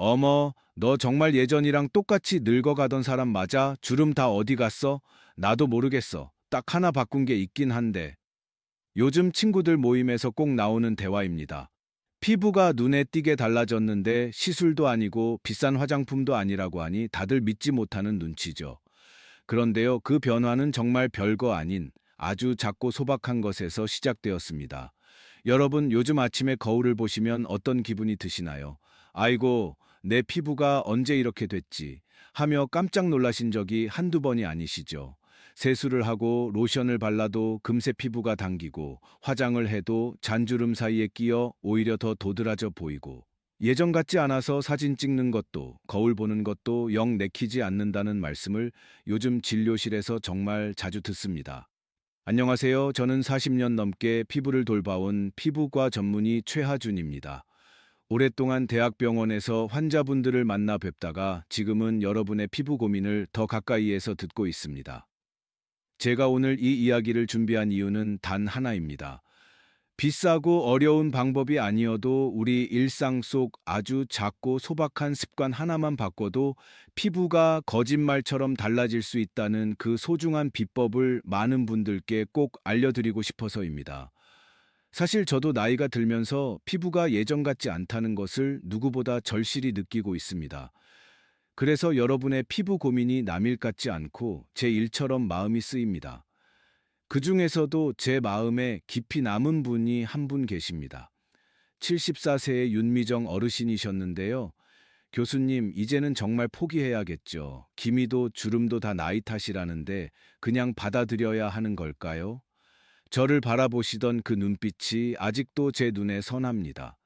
어머, 너 정말 예전이랑 똑같이 늙어가던 사람 맞아? 주름 다 어디 갔어? 나도 모르겠어. 딱 하나 바꾼 게 있긴 한데. 요즘 친구들 모임에서 꼭 나오는 대화입니다. 피부가 눈에 띄게 달라졌는데 시술도 아니고 비싼 화장품도 아니라고 하니 다들 믿지 못하는 눈치죠. 그런데요, 그 변화는 정말 별거 아닌 아주 작고 소박한 것에서 시작되었습니다. 여러분, 요즘 아침에 거울을 보시면 어떤 기분이 드시나요? 아이고, 내 피부가 언제 이렇게 됐지? 하며 깜짝 놀라신 적이 한두 번이 아니시죠. 세수를 하고 로션을 발라도 금세 피부가 당기고 화장을 해도 잔주름 사이에 끼어 오히려 더 도드라져 보이고 예전 같지 않아서 사진 찍는 것도 거울 보는 것도 영 내키지 않는다는 말씀을 요즘 진료실에서 정말 자주 듣습니다. 안녕하세요. 저는 40년 넘게 피부를 돌봐온 피부과 전문의 최하준입니다. 오랫동안 대학병원에서 환자분들을 만나 뵙다가 지금은 여러분의 피부 고민을 더 가까이에서 듣고 있습니다. 제가 오늘 이 이야기를 준비한 이유는 단 하나입니다. 비싸고 어려운 방법이 아니어도 우리 일상 속 아주 작고 소박한 습관 하나만 바꿔도 피부가 거짓말처럼 달라질 수 있다는 그 소중한 비법을 많은 분들께 꼭 알려드리고 싶어서입니다. 사실 저도 나이가 들면서 피부가 예전 같지 않다는 것을 누구보다 절실히 느끼고 있습니다. 그래서 여러분의 피부 고민이 남일 같지 않고 제 일처럼 마음이 쓰입니다. 그 중에서도 제 마음에 깊이 남은 분이 한 분 계십니다. 74세의 윤미정 어르신이셨는데요. 교수님, 이제는 정말 포기해야겠죠. 기미도 주름도 다 나이 탓이라는데 그냥 받아들여야 하는 걸까요? 저를 바라보시던 그 눈빛이 아직도 제 눈에 선합니다.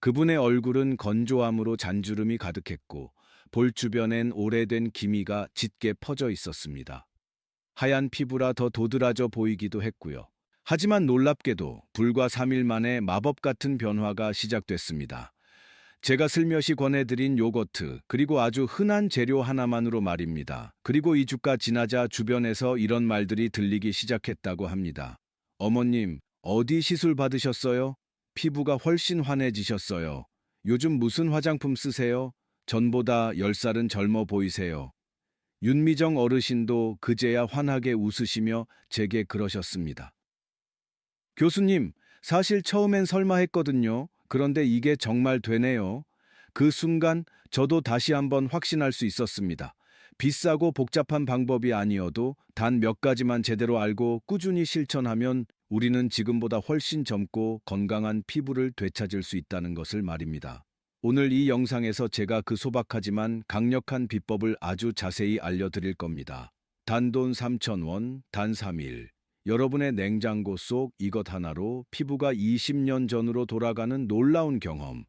그분의 얼굴은 건조함으로 잔주름이 가득했고 볼 주변엔 오래된 기미가 짙게 퍼져 있었습니다. 하얀 피부라 더 도드라져 보이기도 했고요. 하지만 놀랍게도 불과 3일 만에 마법 같은 변화가 시작됐습니다. 제가 슬며시 권해드린 요거트, 그리고 아주 흔한 재료 하나만으로 말입니다. 그리고 2주가 지나자 주변에서 이런 말들이 들리기 시작했다고 합니다. 어머님, 어디 시술 받으셨어요? 피부가 훨씬 환해지셨어요. 요즘 무슨 화장품 쓰세요? 전보다 10살은 젊어 보이세요. 윤미정 어르신도 그제야 환하게 웃으시며 제게 그러셨습니다. 교수님, 사실 처음엔 설마 했거든요. 그런데 이게 정말 되네요. 그 순간 저도 다시 한번 확신할 수 있었습니다. 비싸고 복잡한 방법이 아니어도 단 몇 가지만 제대로 알고 꾸준히 실천하면 우리는 지금보다 훨씬 젊고 건강한 피부를 되찾을 수 있다는 것을 말입니다. 오늘 이 영상에서 제가 그 소박하지만 강력한 비법을 아주 자세히 알려드릴 겁니다. 단돈 3,000원, 단 3일. 여러분의 냉장고 속 이것 하나로 피부가 20년 전으로 돌아가는 놀라운 경험.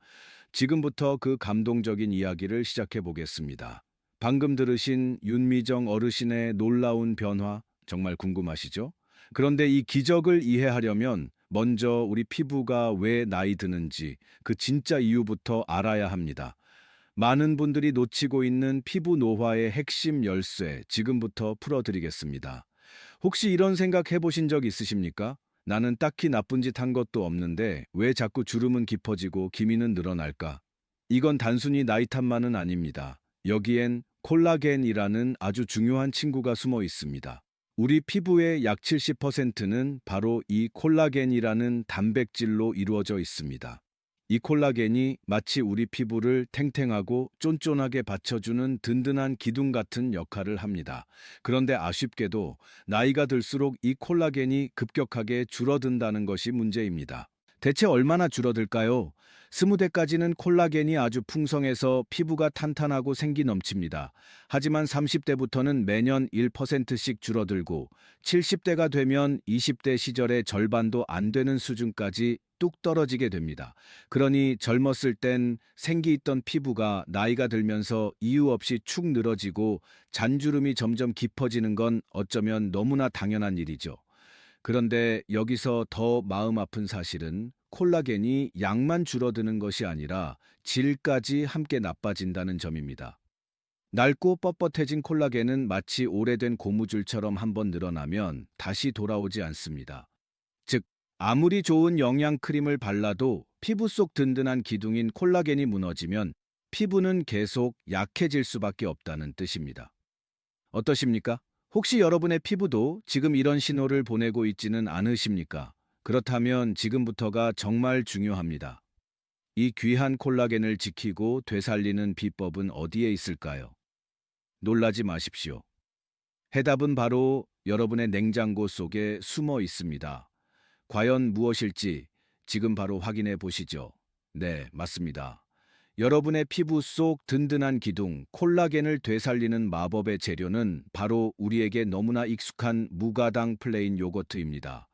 지금부터 그 감동적인 이야기를 시작해 보겠습니다. 방금 들으신 윤미정 어르신의 놀라운 변화 정말 궁금하시죠? 그런데 이 기적을 이해하려면 먼저 우리 피부가 왜 나이 드는지 그 진짜 이유부터 알아야 합니다. 많은 분들이 놓치고 있는 피부 노화의 핵심 열쇠 지금부터 풀어드리겠습니다. 혹시 이런 생각 해보신 적 있으십니까? 나는 딱히 나쁜 짓 한 것도 없는데 왜 자꾸 주름은 깊어지고 기미는 늘어날까? 이건 단순히 나이 탓만은 아닙니다. 여기엔 콜라겐이라는 아주 중요한 친구가 숨어 있습니다. 우리 피부의 약 70%는 바로 이 콜라겐이라는 단백질로 이루어져 있습니다. 이 콜라겐이 마치 우리 피부를 탱탱하고 쫀쫀하게 받쳐주는 든든한 기둥 같은 역할을 합니다. 그런데 아쉽게도 나이가 들수록 이 콜라겐이 급격하게 줄어든다는 것이 문제입니다. 대체 얼마나 줄어들까요? 스무 대까지는 콜라겐이 아주 풍성해서 피부가 탄탄하고 생기 넘칩니다. 하지만 30대부터는 매년 1%씩 줄어들고 70대가 되면 20대 시절의 절반도 안 되는 수준까지 뚝 떨어지게 됩니다. 그러니 젊었을 땐 생기 있던 피부가 나이가 들면서 이유 없이 축 늘어지고 잔주름이 점점 깊어지는 건 어쩌면 너무나 당연한 일이죠. 그런데 여기서 더 마음 아픈 사실은 콜라겐이 양만 줄어드는 것이 아니라 질까지 함께 나빠진다는 점입니다. 낡고 뻣뻣해진 콜라겐은 마치 오래된 고무줄처럼 한번 늘어나면 다시 돌아오지 않습니다. 즉, 아무리 좋은 영양 크림을 발라도 피부 속 든든한 기둥인 콜라겐이 무너지면 피부는 계속 약해질 수밖에 없다는 뜻입니다. 어떠십니까? 혹시 여러분의 피부도 지금 이런 신호를 보내고 있지는 않으십니까? 그렇다면 지금부터가 정말 중요합니다. 이 귀한 콜라겐을 지키고 되살리는 비법은 어디에 있을까요? 놀라지 마십시오. 해답은 바로 여러분의 냉장고 속에 숨어 있습니다. 과연 무엇일지 지금 바로 확인해 보시죠. 네, 맞습니다. 여러분의 피부 속 든든한 기둥, 콜라겐을 되살리는 마법의 재료는 바로 우리에게 너무나 익숙한 무가당 플레인 요거트입니다.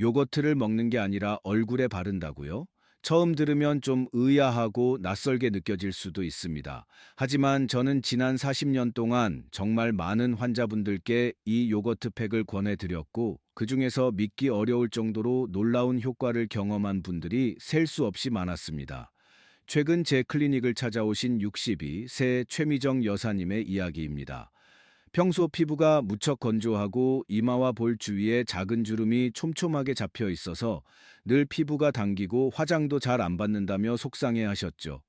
요거트를 먹는 게 아니라 얼굴에 바른다고요? 처음 들으면 좀 의아하고 낯설게 느껴질 수도 있습니다. 하지만 저는 지난 40년 동안 정말 많은 환자분들께 이 요거트 팩을 권해드렸고, 그 중에서 믿기 어려울 정도로 놀라운 효과를 경험한 분들이 셀 수 없이 많았습니다. 최근 제 클리닉을 찾아오신 62세 최미정 여사님의 이야기입니다. 평소 피부가 무척 건조하고 이마와 볼 주위에 작은 주름이 촘촘하게 잡혀 있어서 늘 피부가 당기고 화장도 잘 안 받는다며 속상해 하셨죠.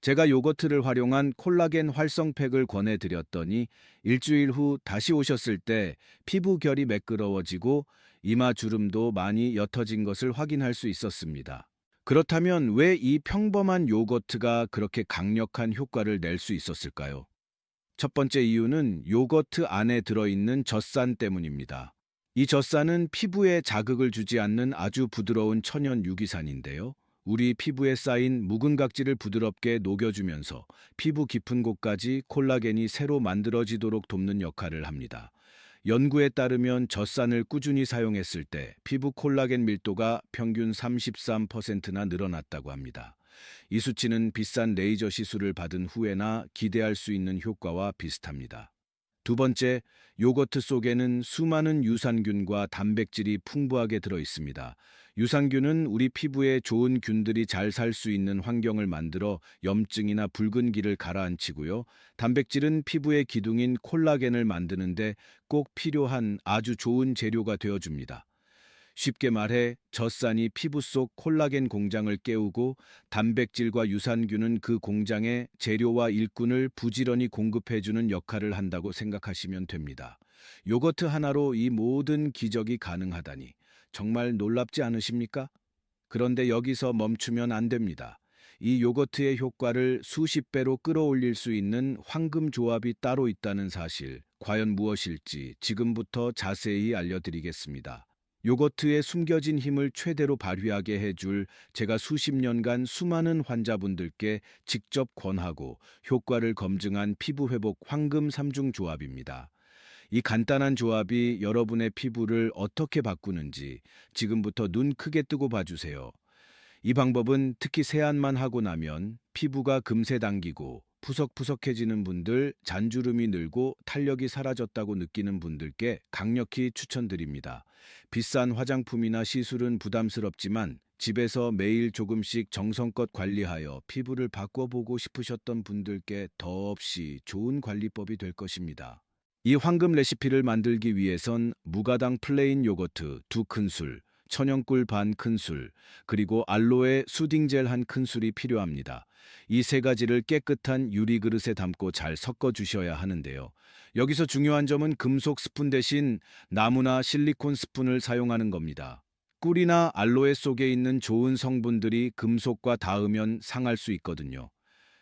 제가 요거트를 활용한 콜라겐 활성팩을 권해드렸더니 일주일 후 다시 오셨을 때 피부 결이 매끄러워지고 이마 주름도 많이 옅어진 것을 확인할 수 있었습니다. 그렇다면 왜 이 평범한 요거트가 그렇게 강력한 효과를 낼 수 있었을까요? 첫 번째 이유는 요거트 안에 들어있는 젖산 때문입니다. 이 젖산은 피부에 자극을 주지 않는 아주 부드러운 천연 유기산인데요. 우리 피부에 쌓인 묵은 각질을 부드럽게 녹여주면서 피부 깊은 곳까지 콜라겐이 새로 만들어지도록 돕는 역할을 합니다. 연구에 따르면 젖산을 꾸준히 사용했을 때 피부 콜라겐 밀도가 평균 33%나 늘어났다고 합니다. 이 수치는 비싼 레이저 시술을 받은 후에나 기대할 수 있는 효과와 비슷합니다. 두 번째, 요거트 속에는 수많은 유산균과 단백질이 풍부하게 들어 있습니다. 유산균은 우리 피부에 좋은 균들이 잘 살 수 있는 환경을 만들어 염증이나 붉은기를 가라앉히고요. 단백질은 피부의 기둥인 콜라겐을 만드는데 꼭 필요한 아주 좋은 재료가 되어줍니다. 쉽게 말해 젖산이 피부 속 콜라겐 공장을 깨우고 단백질과 유산균은 그 공장에 재료와 일꾼을 부지런히 공급해주는 역할을 한다고 생각하시면 됩니다. 요거트 하나로 이 모든 기적이 가능하다니 정말 놀랍지 않으십니까? 그런데 여기서 멈추면 안 됩니다. 이 요거트의 효과를 수십 배로 끌어올릴 수 있는 황금 조합이 따로 있다는 사실, 과연 무엇일지 지금부터 자세히 알려드리겠습니다. 요거트의 숨겨진 힘을 최대로 발휘하게 해줄 제가 수십 년간 수많은 환자분들께 직접 권하고 효과를 검증한 피부 회복 황금 삼중 조합입니다. 이 간단한 조합이 여러분의 피부를 어떻게 바꾸는지 지금부터 눈 크게 뜨고 봐주세요. 이 방법은 특히 세안만 하고 나면 피부가 금세 당기고 푸석푸석해지는 분들, 잔주름이 늘고 탄력이 사라졌다고 느끼는 분들께 강력히 추천드립니다. 비싼 화장품이나 시술은 부담스럽지만 집에서 매일 조금씩 정성껏 관리하여 피부를 바꿔보고 싶으셨던 분들께 더없이 좋은 관리법이 될 것입니다. 이 황금 레시피를 만들기 위해선 무가당 플레인 요거트 두 큰술, 천연꿀 반 큰술, 그리고 알로에 수딩젤 한 큰술이 필요합니다. 이 세 가지를 깨끗한 유리 그릇에 담고 잘 섞어 주셔야 하는데요. 여기서 중요한 점은 금속 스푼 대신 나무나 실리콘 스푼을 사용하는 겁니다. 꿀이나 알로에 속에 있는 좋은 성분들이 금속과 닿으면 상할 수 있거든요.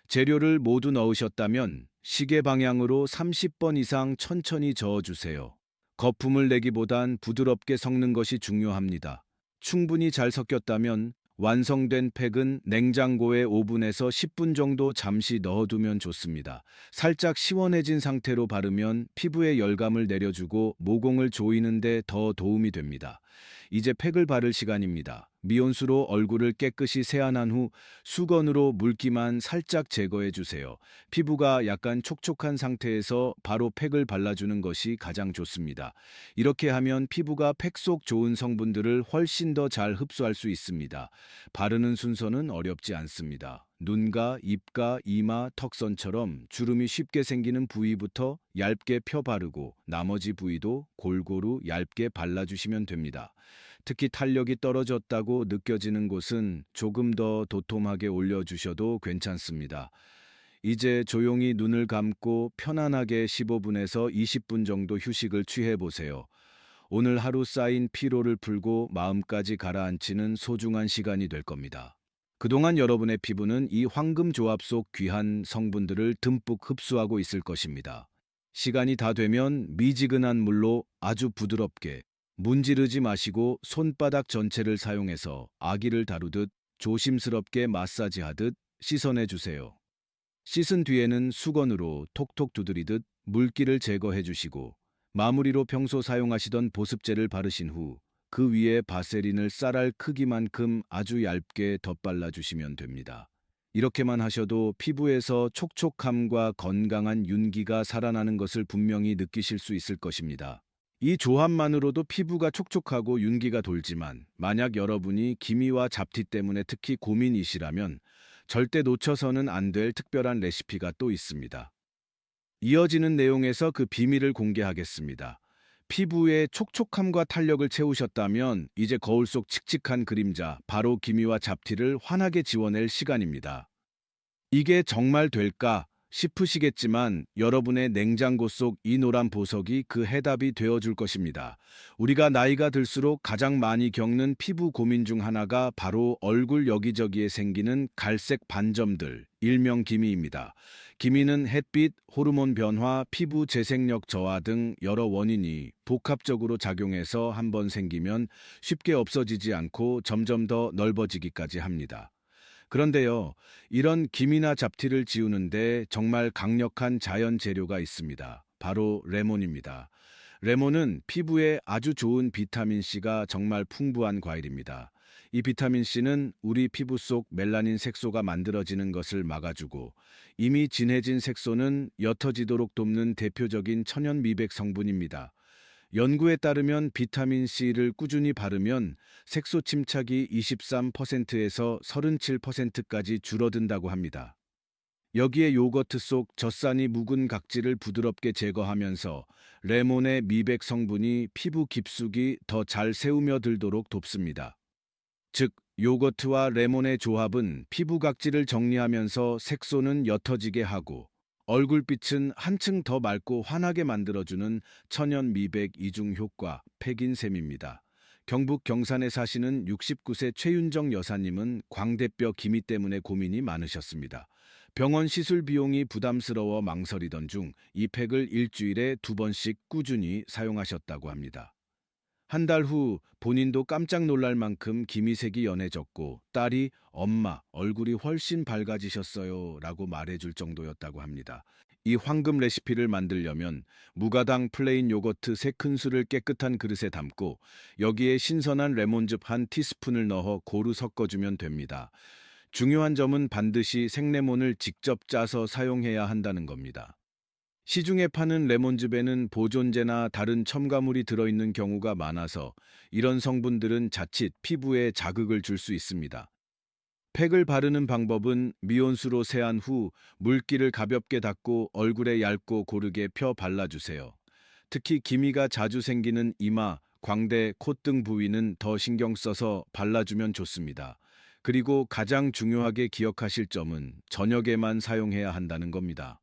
재료를 모두 넣으셨다면 시계 방향으로 30번 이상 천천히 저어주세요. 거품을 내기보단 부드럽게 섞는 것이 중요합니다. 충분히 잘 섞였다면 완성된 팩은 냉장고에 5분에서 10분 정도 잠시 넣어두면 좋습니다. 살짝 시원해진 상태로 바르면 피부에 열감을 내려주고 모공을 조이는데 더 도움이 됩니다. 이제 팩을 바를 시간입니다. 미온수로 얼굴을 깨끗이 세안한 후 수건으로 물기만 살짝 제거해 주세요. 피부가 약간 촉촉한 상태에서 바로 팩을 발라주는 것이 가장 좋습니다. 이렇게 하면 피부가 팩 속 좋은 성분들을 훨씬 더 잘 흡수할 수 있습니다. 바르는 순서는 어렵지 않습니다. 눈가, 입가, 이마, 턱선처럼 주름이 쉽게 생기는 부위부터 얇게 펴 바르고 나머지 부위도 골고루 얇게 발라주시면 됩니다. 특히 탄력이 떨어졌다고 느껴지는 곳은 조금 더 도톰하게 올려주셔도 괜찮습니다. 이제 조용히 눈을 감고 편안하게 15분에서 20분 정도 휴식을 취해 보세요. 오늘 하루 쌓인 피로를 풀고 마음까지 가라앉히는 소중한 시간이 될 겁니다. 그동안 여러분의 피부는 이 황금 조합 속 귀한 성분들을 듬뿍 흡수하고 있을 것입니다. 시간이 다 되면 미지근한 물로 아주 부드럽게 문지르지 마시고 손바닥 전체를 사용해서 아기를 다루듯 조심스럽게 마사지하듯 씻어내 주세요. 씻은 뒤에는 수건으로 톡톡 두드리듯 물기를 제거해 주시고 마무리로 평소 사용하시던 보습제를 바르신 후 그 위에 바세린을 쌀알 크기만큼 아주 얇게 덧발라 주시면 됩니다. 이렇게만 하셔도 피부에서 촉촉함과 건강한 윤기가 살아나는 것을 분명히 느끼실 수 있을 것입니다. 이 조합만으로도 피부가 촉촉하고 윤기가 돌지만 만약 여러분이 기미와 잡티 때문에 특히 고민이시라면 절대 놓쳐서는 안 될 특별한 레시피가 또 있습니다. 이어지는 내용에서 그 비밀을 공개하겠습니다. 피부의 촉촉함과 탄력을 채우셨다면 이제 거울 속 칙칙한 그림자, 바로 기미와 잡티를 환하게 지워낼 시간입니다. 이게 정말 될까 싶으시겠지만 여러분의 냉장고 속 이 노란 보석이 그 해답이 되어줄 것입니다. 우리가 나이가 들수록 가장 많이 겪는 피부 고민 중 하나가 바로 얼굴 여기저기에 생기는 갈색 반점들, 일명 기미입니다. 기미는 햇빛, 호르몬 변화, 피부 재생력 저하 등 여러 원인이 복합적으로 작용해서 한번 생기면 쉽게 없어지지 않고 점점 더 넓어지기까지 합니다. 그런데요, 이런 기미나 잡티를 지우는데 정말 강력한 자연 재료가 있습니다. 바로 레몬입니다. 레몬은 피부에 아주 좋은 비타민C가 정말 풍부한 과일입니다. 이 비타민C는 우리 피부 속 멜라닌 색소가 만들어지는 것을 막아주고 이미 진해진 색소는 옅어지도록 돕는 대표적인 천연 미백 성분입니다. 연구에 따르면 비타민 C를 꾸준히 바르면 색소 침착이 23%에서 37%까지 줄어든다고 합니다. 여기에 요거트 속 젖산이 묵은 각질을 부드럽게 제거하면서 레몬의 미백 성분이 피부 깊숙이 더 잘 세우며들도록 돕습니다. 즉, 요거트와 레몬의 조합은 피부 각질을 정리하면서 색소는 옅어지게 하고 얼굴빛은 한층 더 맑고 환하게 만들어주는 천연 미백 이중 효과 백인샘입니다. 경북 경산에 사시는 69세 최윤정 여사님은 광대뼈 기미 때문에 고민이 많으셨습니다. 병원 시술 비용이 부담스러워 망설이던 중 이 팩을 일주일에 두 번씩 꾸준히 사용하셨다고 합니다. 한 달 후 본인도 깜짝 놀랄 만큼 기미색이 연해졌고 딸이 엄마 얼굴이 훨씬 밝아지셨어요 라고 말해줄 정도였다고 합니다. 이 황금 레시피를 만들려면 무가당 플레인 요거트 3큰술을 깨끗한 그릇에 담고 여기에 신선한 레몬즙 한 티스푼을 넣어 고루 섞어주면 됩니다. 중요한 점은 반드시 생레몬을 직접 짜서 사용해야 한다는 겁니다. 시중에 파는 레몬즙에는 보존제나 다른 첨가물이 들어있는 경우가 많아서 이런 성분들은 자칫 피부에 자극을 줄 수 있습니다. 팩을 바르는 방법은 미온수로 세안 후 물기를 가볍게 닦고 얼굴에 얇고 고르게 펴 발라주세요. 특히 기미가 자주 생기는 이마, 광대, 콧등 부위는 더 신경 써서 발라주면 좋습니다. 그리고 가장 중요하게 기억하실 점은 저녁에만 사용해야 한다는 겁니다.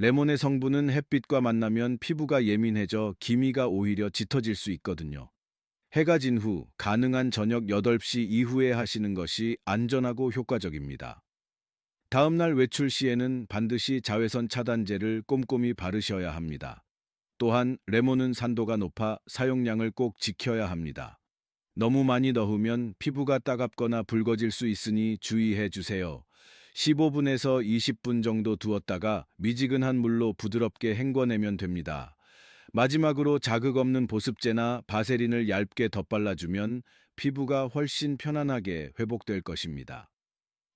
레몬의 성분은 햇빛과 만나면 피부가 예민해져 기미가 오히려 짙어질 수 있거든요. 해가 진 후 가능한 저녁 8시 이후에 하시는 것이 안전하고 효과적입니다. 다음날 외출 시에는 반드시 자외선 차단제를 꼼꼼히 바르셔야 합니다. 또한 레몬은 산도가 높아 사용량을 꼭 지켜야 합니다. 너무 많이 넣으면 피부가 따갑거나 붉어질 수 있으니 주의해 주세요. 15분에서 20분 정도 두었다가 미지근한 물로 부드럽게 헹궈내면 됩니다. 마지막으로 자극 없는 보습제나 바세린을 얇게 덧발라주면 피부가 훨씬 편안하게 회복될 것입니다.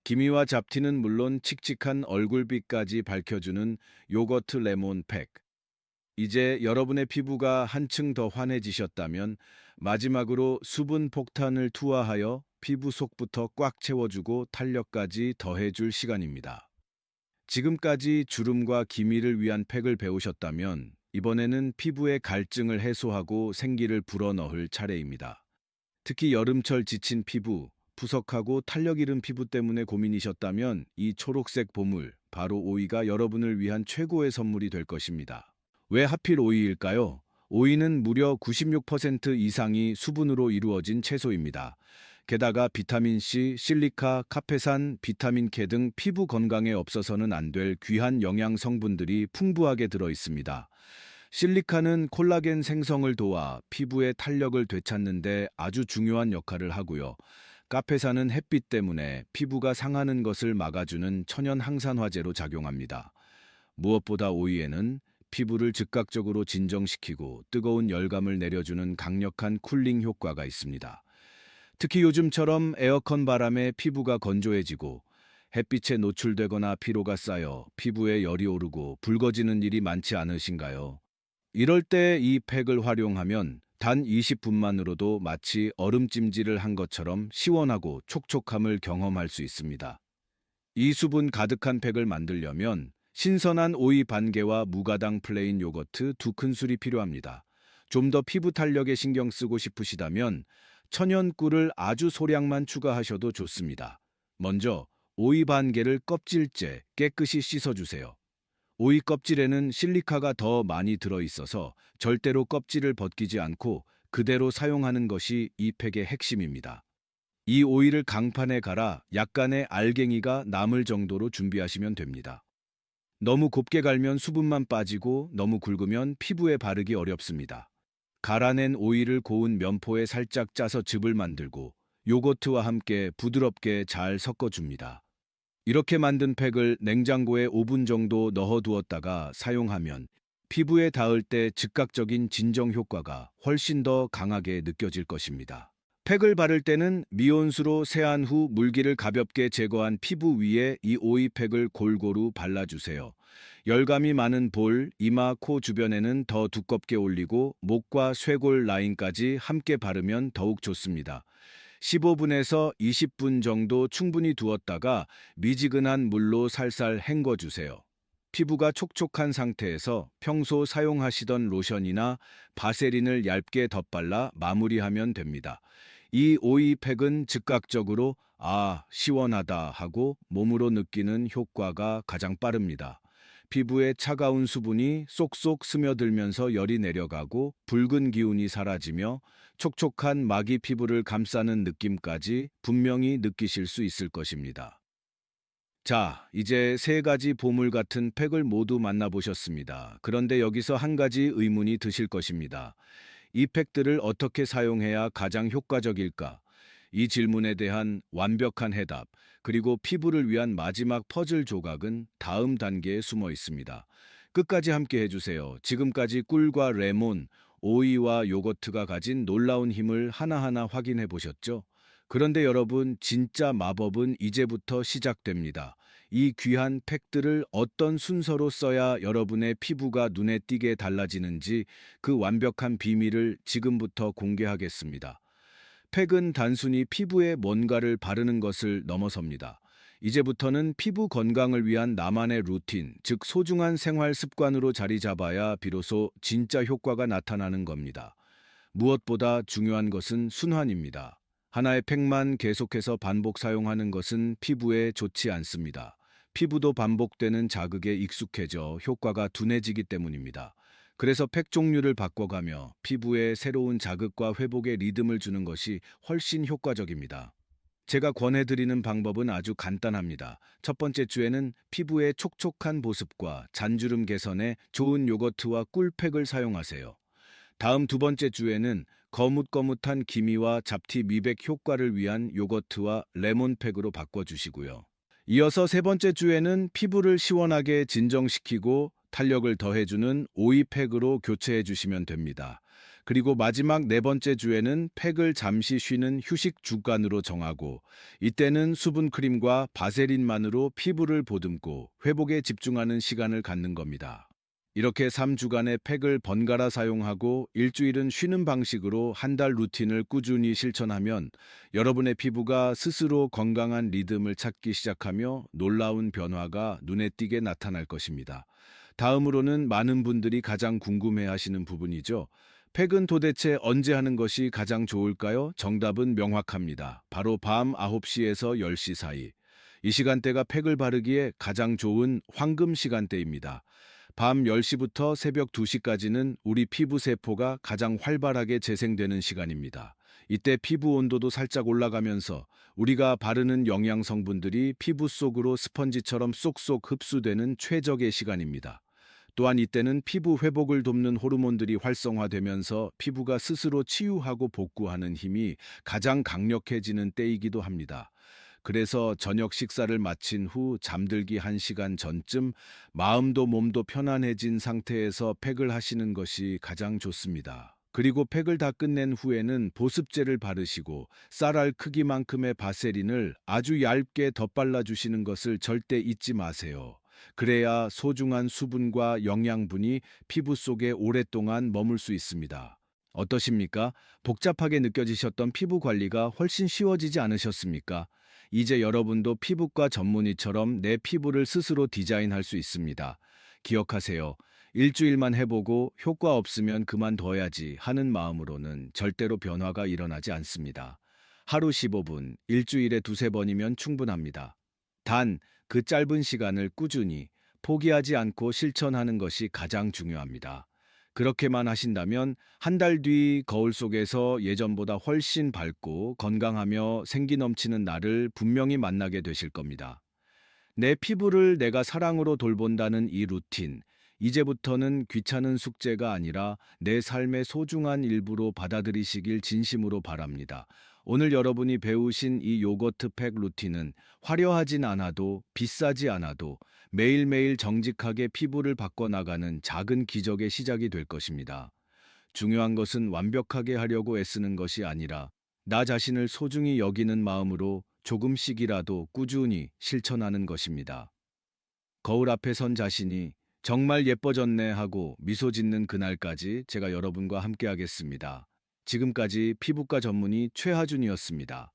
기미와 잡티는 물론 칙칙한 얼굴빛까지 밝혀주는 요거트 레몬 팩. 이제 여러분의 피부가 한층 더 환해지셨다면 마지막으로 수분 폭탄을 투하하여 피부 속부터 꽉 채워주고 탄력까지 더해줄 시간입니다. 지금까지 주름과 기미를 위한 팩을 배우셨다면 이번에는 피부의 갈증을 해소하고 생기를 불어넣을 차례입니다. 특히 여름철 지친 피부, 푸석하고 탄력 잃은 피부 때문에 고민이셨다면 이 초록색 보물, 바로 오이가 여러분을 위한 최고의 선물이 될 것입니다. 왜 하필 오이일까요? 오이는 무려 96% 이상이 수분으로 이루어진 채소입니다. 게다가 비타민C, 실리카, 카페산, 비타민 K 등 피부 건강에 없어서는 안 될 귀한 영양 성분들이 풍부하게 들어 있습니다. 실리카는 콜라겐 생성을 도와 피부의 탄력을 되찾는데 아주 중요한 역할을 하고요. 카페산은 햇빛 때문에 피부가 상하는 것을 막아주는 천연 항산화제로 작용합니다. 무엇보다 오이에는 피부를 즉각적으로 진정시키고 뜨거운 열감을 내려주는 강력한 쿨링 효과가 있습니다. 특히 요즘처럼 에어컨 바람에 피부가 건조해지고 햇빛에 노출되거나 피로가 쌓여 피부에 열이 오르고 붉어지는 일이 많지 않으신가요? 이럴 때 이 팩을 활용하면 단 20분만으로도 마치 얼음찜질을 한 것처럼 시원하고 촉촉함을 경험할 수 있습니다. 이 수분 가득한 팩을 만들려면 신선한 오이 반 개와 무가당 플레인 요거트 두 큰술이 필요합니다. 좀 더 피부 탄력에 신경 쓰고 싶으시다면 천연 꿀을 아주 소량만 추가하셔도 좋습니다. 먼저 오이 반 개를 껍질째 깨끗이 씻어주세요. 오이 껍질에는 실리카가 더 많이 들어 있어서 절대로 껍질을 벗기지 않고 그대로 사용하는 것이 이 팩의 핵심입니다. 이 오이를 강판에 갈아 약간의 알갱이가 남을 정도로 준비하시면 됩니다. 너무 곱게 갈면 수분만 빠지고 너무 굵으면 피부에 바르기 어렵습니다. 갈아낸 오이를 고운 면포에 살짝 짜서 즙을 만들고 요거트와 함께 부드럽게 잘 섞어줍니다. 이렇게 만든 팩을 냉장고에 5분 정도 넣어두었다가 사용하면 피부에 닿을 때 즉각적인 진정 효과가 훨씬 더 강하게 느껴질 것입니다. 팩을 바를 때는 미온수로 세안 후 물기를 가볍게 제거한 피부 위에 이 오이 팩을 골고루 발라주세요. 열감이 많은 볼, 이마, 코 주변에는 더 두껍게 올리고 목과 쇄골 라인까지 함께 바르면 더욱 좋습니다. 15분에서 20분 정도 충분히 두었다가 미지근한 물로 살살 헹궈주세요. 피부가 촉촉한 상태에서 평소 사용하시던 로션이나 바세린을 얇게 덧발라 마무리하면 됩니다. 이 오이팩은 즉각적으로 아, 시원하다 하고 몸으로 느끼는 효과가 가장 빠릅니다. 피부에 차가운 수분이 쏙쏙 스며들면서 열이 내려가고 붉은 기운이 사라지며 촉촉한 마기 피부를 감싸는 느낌까지 분명히 느끼실 수 있을 것입니다. 자, 이제 세 가지 보물 같은 팩을 모두 만나보셨습니다. 그런데 여기서 한 가지 의문이 드실 것입니다. 이 팩들을 어떻게 사용해야 가장 효과적일까? 이 질문에 대한 완벽한 해답, 그리고 피부를 위한 마지막 퍼즐 조각은 다음 단계에 숨어 있습니다. 끝까지 함께 해주세요. 지금까지 꿀과 레몬, 오이와 요거트가 가진 놀라운 힘을 하나하나 확인해 보셨죠? 그런데 여러분, 진짜 마법은 이제부터 시작됩니다. 이 귀한 팩들을 어떤 순서로 써야 여러분의 피부가 눈에 띄게 달라지는지 그 완벽한 비밀을 지금부터 공개하겠습니다. 팩은 단순히 피부에 뭔가를 바르는 것을 넘어섭니다. 이제부터는 피부 건강을 위한 나만의 루틴, 즉 소중한 생활 습관으로 자리 잡아야 비로소 진짜 효과가 나타나는 겁니다. 무엇보다 중요한 것은 순환입니다. 하나의 팩만 계속해서 반복 사용하는 것은 피부에 좋지 않습니다. 피부도 반복되는 자극에 익숙해져 효과가 둔해지기 때문입니다. 그래서 팩 종류를 바꿔가며 피부에 새로운 자극과 회복의 리듬을 주는 것이 훨씬 효과적입니다. 제가 권해드리는 방법은 아주 간단합니다. 첫 번째 주에는 피부의 촉촉한 보습과 잔주름 개선에 좋은 요거트와 꿀팩을 사용하세요. 다음 두 번째 주에는 거뭇거뭇한 기미와 잡티 미백 효과를 위한 요거트와 레몬팩으로 바꿔주시고요. 이어서 세 번째 주에는 피부를 시원하게 진정시키고 탄력을 더해주는 오이팩으로 교체해 주시면 됩니다. 그리고 마지막 네 번째 주에는 팩을 잠시 쉬는 휴식 주간으로 정하고 이때는 수분 크림과 바세린만으로 피부를 보듬고 회복에 집중하는 시간을 갖는 겁니다. 이렇게 3주간의 팩을 번갈아 사용하고 일주일은 쉬는 방식으로 한 달 루틴을 꾸준히 실천하면 여러분의 피부가 스스로 건강한 리듬을 찾기 시작하며 놀라운 변화가 눈에 띄게 나타날 것입니다. 다음으로는 많은 분들이 가장 궁금해 하시는 부분이죠. 팩은 도대체 언제 하는 것이 가장 좋을까요? 정답은 명확합니다. 바로 밤 9시에서 10시 사이. 이 시간대가 팩을 바르기에 가장 좋은 황금 시간대입니다. 밤 10시부터 새벽 2시까지는 우리 피부 세포가 가장 활발하게 재생되는 시간입니다. 이때 피부 온도도 살짝 올라가면서 우리가 바르는 영양 성분들이 피부 속으로 스펀지처럼 쏙쏙 흡수되는 최적의 시간입니다. 또한 이때는 피부 회복을 돕는 호르몬들이 활성화되면서 피부가 스스로 치유하고 복구하는 힘이 가장 강력해지는 때이기도 합니다. 그래서 저녁 식사를 마친 후 잠들기 1시간 전쯤 마음도 몸도 편안해진 상태에서 팩을 하시는 것이 가장 좋습니다. 그리고 팩을 다 끝낸 후에는 보습제를 바르시고 쌀알 크기만큼의 바세린을 아주 얇게 덧발라 주시는 것을 절대 잊지 마세요. 그래야 소중한 수분과 영양분이 피부 속에 오랫동안 머물 수 있습니다. 어떠십니까? 복잡하게 느껴지셨던 피부 관리가 훨씬 쉬워지지 않으셨습니까? 이제 여러분도 피부과 전문의처럼 내 피부를 스스로 디자인할 수 있습니다. 기억하세요. 일주일만 해보고 효과 없으면 그만둬야지 하는 마음으로는 절대로 변화가 일어나지 않습니다. 하루 15분, 일주일에 두세 번이면 충분합니다. 단, 그 짧은 시간을 꾸준히 포기하지 않고 실천하는 것이 가장 중요합니다. 그렇게만 하신다면 한 달 뒤 거울 속에서 예전보다 훨씬 밝고 건강하며 생기 넘치는 나를 분명히 만나게 되실 겁니다. 내 피부를 내가 사랑으로 돌본다는 이 루틴, 이제부터는 귀찮은 숙제가 아니라 내 삶의 소중한 일부로 받아들이시길 진심으로 바랍니다. 오늘 여러분이 배우신 이 요거트 팩 루틴은 화려하진 않아도 비싸지 않아도 매일매일 정직하게 피부를 바꿔나가는 작은 기적의 시작이 될 것입니다. 중요한 것은 완벽하게 하려고 애쓰는 것이 아니라 나 자신을 소중히 여기는 마음으로 조금씩이라도 꾸준히 실천하는 것입니다. 거울 앞에 선 자신이 정말 예뻐졌네 하고 미소 짓는 그날까지 제가 여러분과 함께 하겠습니다. 지금까지 피부과 전문의 최하준이었습니다.